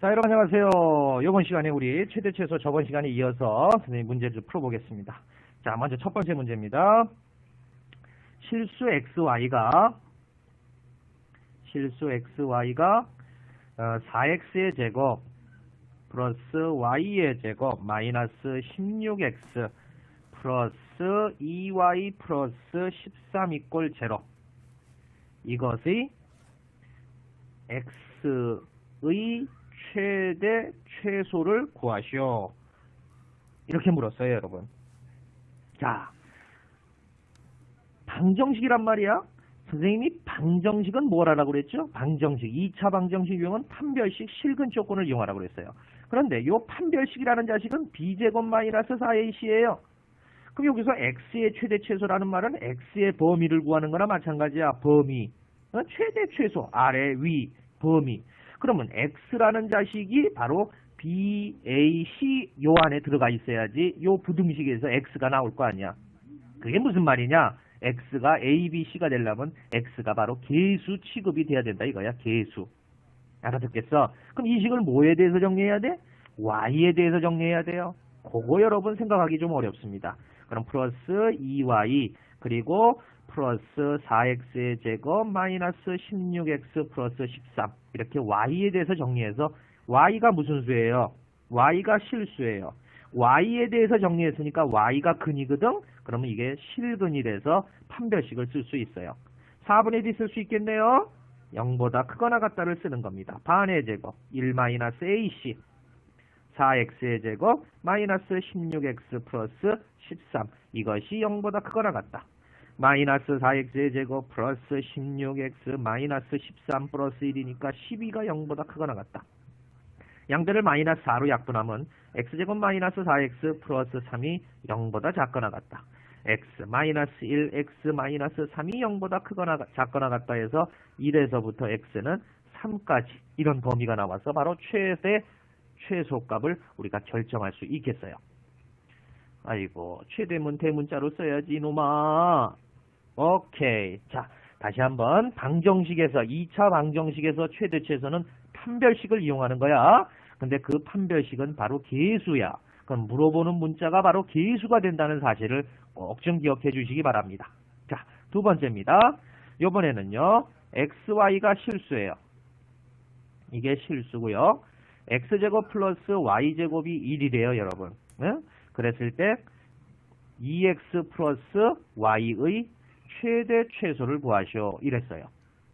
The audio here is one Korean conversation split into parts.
자, 여러분 안녕하세요. 이번 시간에 우리 최대 최소 저번 시간에 이어서 선생님 문제를 풀어보겠습니다. 자, 먼저 첫 번째 문제입니다. 실수 xy가 실수 xy가 4x의 제곱 플러스 y의 제곱 마이너스 16x 플러스 2y 플러스 13 이꼴 0 이것의 x의 최대 최소를 구하시오. 이렇게 물었어요, 여러분. 자, 방정식이란 말이야. 선생님이 방정식은 뭘 하라고 그랬죠? 방정식, 2차 방정식 유형은 판별식 실근 조건을 이용하라고 그랬어요. 그런데 이 판별식이라는 자식은 b제곱 마이너스 4ac예요. 그럼 여기서 x의 최대 최소라는 말은 x의 범위를 구하는 거나 마찬가지야. 범위. 어? 최대 최소. 아래, 위, 범위. 그러면 x라는 자식이 바로 b, a, c 요 안에 들어가 있어야지 요 부등식에서 x가 나올 거 아니야. 그게 무슨 말이냐? x가 a, b, c가 되려면 x가 바로 계수 취급이 돼야 된다 이거야. 계수. 알아듣겠어? 그럼 이 식을 뭐에 대해서 정리해야 돼? y에 대해서 정리해야 돼요. 그거 여러분 생각하기 좀 어렵습니다. 그럼 플러스 2y 그리고 플러스 4x의 제곱 마이너스 16x 플러스 13 이렇게 y에 대해서 정리해서 y가 무슨 수예요? y가 실수예요. y에 대해서 정리했으니까 y가 근이거든? 그러면 이게 실근이 돼서 판별식을 쓸 수 있어요. 4분의 1이 쓸수 있겠네요? 0보다 크거나 같다를 쓰는 겁니다. 반의 제곱 1-ac 4x의 제곱 마이너스 16x 플러스 13 이것이 0보다 크거나 같다. 마이너스 4x의 제곱 플러스 16x 마이너스 13 플러스 1이니까 12가 0보다 크거나 같다. 양들을 마이너스 4로 약분하면 x제곱 마이너스 4x 플러스 3이 0보다 작거나 같다. x 마이너스 1 x 마이너스 3이 0보다 크거나 작거나 같다 해서 1에서부터 x는 3까지 이런 범위가 나와서 바로 최대 최소값을 우리가 결정할 수 있겠어요. 아이고 최대문 대문자로 써야지 이놈아. 오케이. 자 다시 한번 방정식에서 2차 방정식에서 최대 최소는 판별식을 이용하는 거야. 근데 그 판별식은 바로 계수야. 그럼 물어보는 문자가 바로 계수가 된다는 사실을 꼭 좀 기억해 주시기 바랍니다. 자, 두 번째입니다. 이번에는요. xy가 실수예요. 이게 실수고요. x제곱 플러스 y제곱이 1이래요, 여러분. 응? 그랬을 때 2x 플러스 y의 최대 최소를 구하시오. 이랬어요.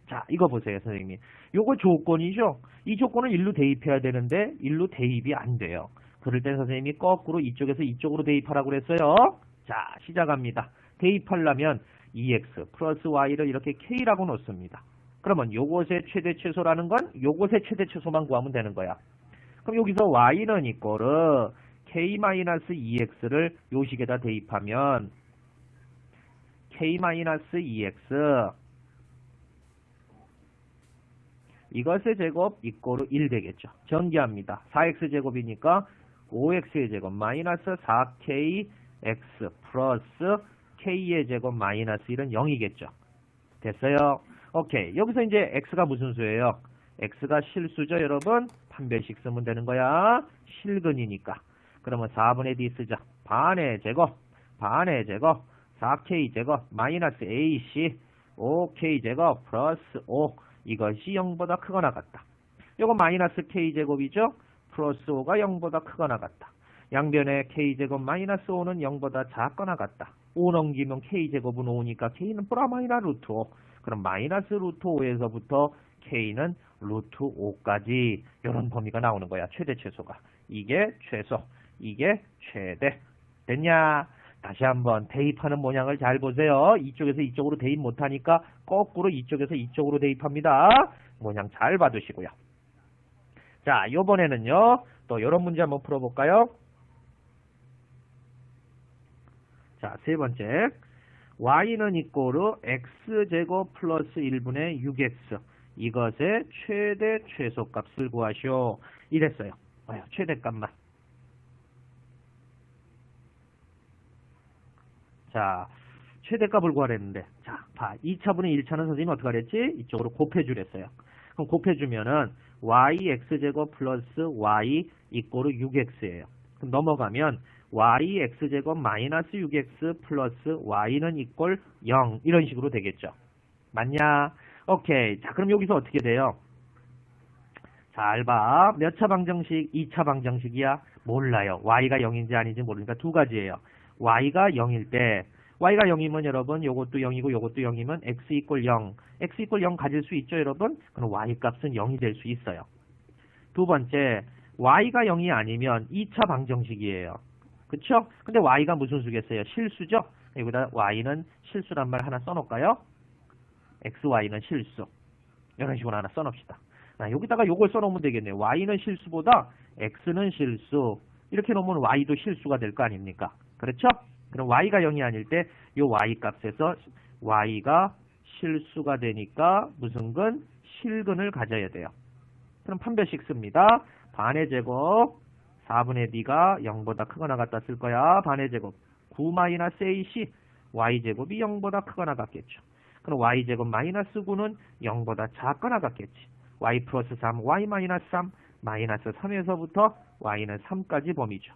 자, 이거 보세요, 선생님. 요거 조건이죠? 이 조건을 일로 대입해야 되는데 일로 대입이 안 돼요. 그럴 때 선생님이 거꾸로 이쪽에서 이쪽으로 대입하라고 그랬어요. 자, 시작합니다. 대입하려면 2x 플러스 y를 이렇게 k라고 놓습니다. 그러면 요것의 최대 최소라는 건 요것의 최대 최소만 구하면 되는 거야. 그럼 여기서 y는 이꼬르 k-2x를 요 식에다 대입하면 k-2x 이것의 제곱 이꼬르 1 되겠죠. 전개합니다. 4x 제곱이니까 5x의 제곱 마이너스 4kx 플러스 k의 제곱 마이너스 1은 0이겠죠. 됐어요. 오케이. 여기서 이제 x가 무슨 수예요? x가 실수죠, 여러분? 판별식 쓰면 되는 거야. 실근이니까. 그러면 4분의 d 쓰자. 반의 제곱, 반의 제곱, 4k 제곱, 마이너스 ac, 5k 제곱, 플러스 5. 이것이 0보다 크거나 같다. 요거 마이너스 k 제곱이죠? 플러스 5가 0보다 크거나 같다. 양변에 k제곱 마이너스 5는 0보다 작거나 같다. 5 넘기면 k제곱은 5니까 k는 프라마이나 루트 5. 그럼 마이너스 루트 5에서부터 k는 루트 5까지 이런 범위가 나오는 거야. 최대 최소가. 이게 최소. 이게 최대. 됐냐? 다시 한번 대입하는 모양을 잘 보세요. 이쪽에서 이쪽으로 대입 못하니까 거꾸로 이쪽에서 이쪽으로 대입합니다. 모양 잘 봐두시고요. 자, 요번에는요. 또 이런 문제 한번 풀어볼까요? 자, 세 번째. y는 이꼬르 x제곱 플러스 1분의 6x 이것의 최대 최소값을 구하시오. 이랬어요. 최대값만. 자, 최대값을 구하랬는데 자, 봐. 2차분의 1차는 선생님이 어떻게 하랬지? 이쪽으로 곱해주랬어요. 그럼 곱해주면은 yx제곱 플러스 y 이꼬르 6x예요. 그럼 넘어가면 yx제곱 마이너스 6x 플러스 y는 이꼴 0 이런 식으로 되겠죠. 맞냐? 오케이. 자, 그럼 여기서 어떻게 돼요? 잘 봐. 몇 차 방정식? 2차 방정식이야? 몰라요. y가 0인지 아닌지 모르니까 두 가지예요. Y가 0일 때 y가 0이면 여러분 요것도 0이고 요것도 0이면 x 이꼴 0. x 이꼴 0 가질 수 있죠, 여러분? 그럼 y 값은 0이 될 수 있어요. 두 번째, y가 0이 아니면 2차 방정식이에요. 그쵸? 근데 y가 무슨 수겠어요? 실수죠? 여기다 y는 실수란 말 하나 써놓을까요? xy는 실수. 이런 식으로 하나 써놓읍시다. 자, 여기다가 요걸 써놓으면 되겠네요. y는 실수보다 x는 실수. 이렇게 놓으면 y도 실수가 될 거 아닙니까? 그렇죠? 그럼 y가 0이 아닐 때요 y 값에서 y가 실수가 되니까 무슨 근? 실근을 가져야 돼요. 그럼 판별식 씁니다. 반의 제곱 4분의 b가 0보다 크거나 같다 쓸 거야. 반의 제곱 9 마이너스 ac y제곱이 0보다 크거나 같겠죠. 그럼 y제곱 마이너스 9는 0보다 작거나 같겠지. y 플러스 3, y 마이너스 3, 마이너스 3에서부터 y는 3까지 범위죠.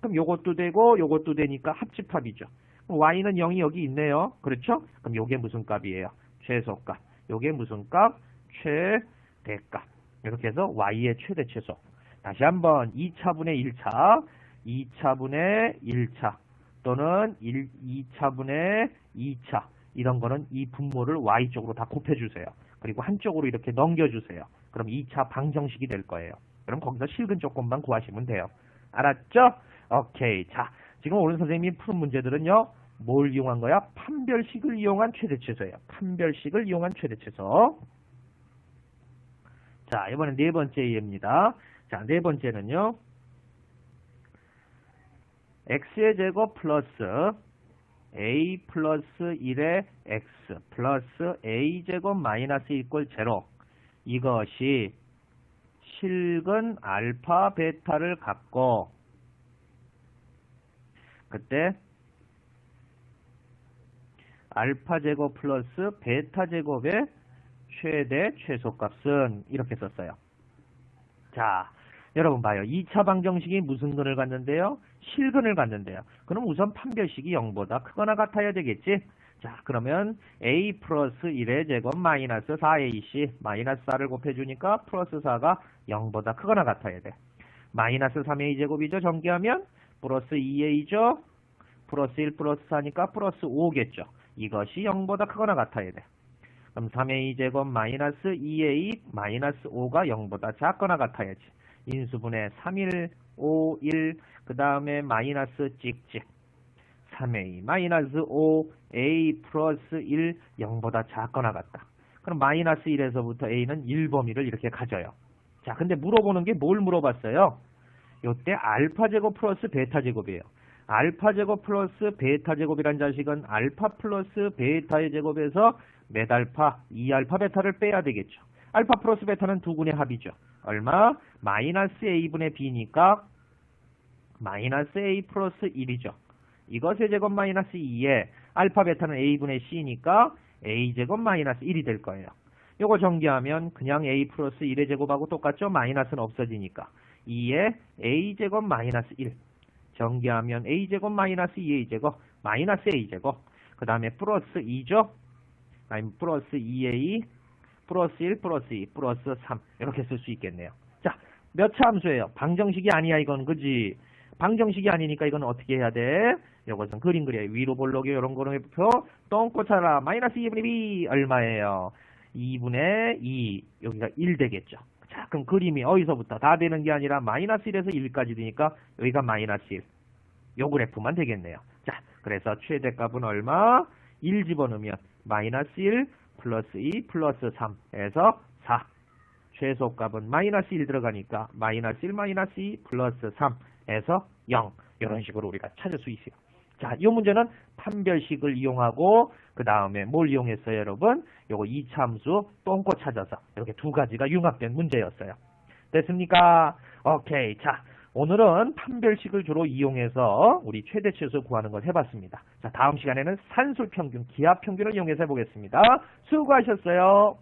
그럼 요것도 되고 요것도 되니까 합집합이죠. 그럼 y는 0이 여기 있네요. 그렇죠? 그럼 요게 무슨 값이에요? 최소값. 요게 무슨 값? 최대값. 이렇게 해서 y의 최대 최소. 다시 한번 2차분의 1차, 2차분의 1차 또는 1, 2차분의 2차 이런 거는 이 분모를 y쪽으로 다 곱해주세요. 그리고 한쪽으로 이렇게 넘겨주세요. 그럼 2차 방정식이 될 거예요. 그럼 거기서 실근 조건만 구하시면 돼요. 알았죠? 오케이. 자, 지금 오늘 선생님이 푸른 문제들은요. 뭘 이용한 거야? 판별식을 이용한 최대최소예요. 판별식을 이용한 최대최소. 자, 이번엔 네 번째 예입니다. 자, 네 번째는요. x의 제곱 플러스 a 플러스 1의 x 플러스 a 제곱 마이너스 이꼴 제로 이것이 실근 알파 베타를 갖고 그때 알파 제곱 플러스 베타 제곱의 최대 최소값은 이렇게 썼어요. 자, 여러분 봐요. 2차 방정식이 무슨 근을 갖는데요? 실근을 갖는데요. 그럼 우선 판별식이 0보다 크거나 같아야 되겠지? 자, 그러면 a 플러스 1의 제곱 마이너스 4ac 마이너스 4를 곱해주니까 플러스 4가 0보다 크거나 같아야 돼. 마이너스 3a 제곱이죠. 전개하면 플러스 2a죠. 플러스 1 플러스 4니까 플러스 5겠죠. 이것이 0보다 크거나 같아야 돼. 그럼 3a 제곱 마이너스 2a 마이너스 5가 0보다 작거나 같아야지. 인수분해 3일, 5, 1, 그 다음에 마이너스 찍찍. 3a 마이너스 5a 플러스 1 0보다 작거나 같다. 그럼 마이너스 1에서부터 a는 1 범위를 이렇게 가져요. 자, 근데 물어보는 게 뭘 물어봤어요? 요때 알파 제곱 플러스 베타 제곱이에요. 알파 제곱 플러스 베타 제곱이란 자식은 알파 플러스 베타의 제곱에서 몇 알파, 2알파 베타를 빼야 되겠죠. 알파 플러스 베타는 두 군의 합이죠. 얼마? 마이너스 a분의 b니까 마이너스 a 플러스 1이죠. 이것의 제곱 마이너스 2에 알파 베타는 a분의 c니까 a 제곱 마이너스 1이 될 거예요. 요거 정리하면 그냥 a 플러스 1의 제곱하고 똑같죠? 마이너스는 없어지니까 2에 a 제곱 마이너스 1 정리하면 a 제곱 마이너스 2a 제곱 마이너스 a 제곱 그 다음에 플러스 2죠? 아니면 플러스 2a 플러스 1 플러스 2 플러스 3 이렇게 쓸 수 있겠네요. 자, 몇 차 함수예요? 방정식이 아니야 이건 그지? 방정식이 아니니까 이건 어떻게 해야 돼? 이것은 그림 그려요. 위로 볼록이 이런 거는 표 똥꼬 차라 마이너스 2분의 b 얼마예요? 2분의 2 여기가 1 되겠죠. 자 그럼 그림이 어디서부터 다 되는 게 아니라 마이너스 1에서 1까지 되니까 여기가 마이너스 1. 요 그래프만 되겠네요. 자 그래서 최대값은 얼마? 1 집어넣으면 마이너스 1 플러스 2 플러스 3에서 4. 최소값은 마이너스 1 들어가니까 마이너스 1 마이너스 2 플러스 3에서 0. 이런 식으로 우리가 찾을 수 있어요. 자, 이 문제는 판별식을 이용하고 그 다음에 뭘 이용했어요, 여러분? 요거 이참수 똥꼬 찾아서 이렇게 두 가지가 융합된 문제였어요. 됐습니까? 오케이. 자, 오늘은 판별식을 주로 이용해서 우리 최대 최소 구하는 걸 해봤습니다. 자, 다음 시간에는 산술 평균, 기하평균을 이용해서 해보겠습니다. 수고하셨어요.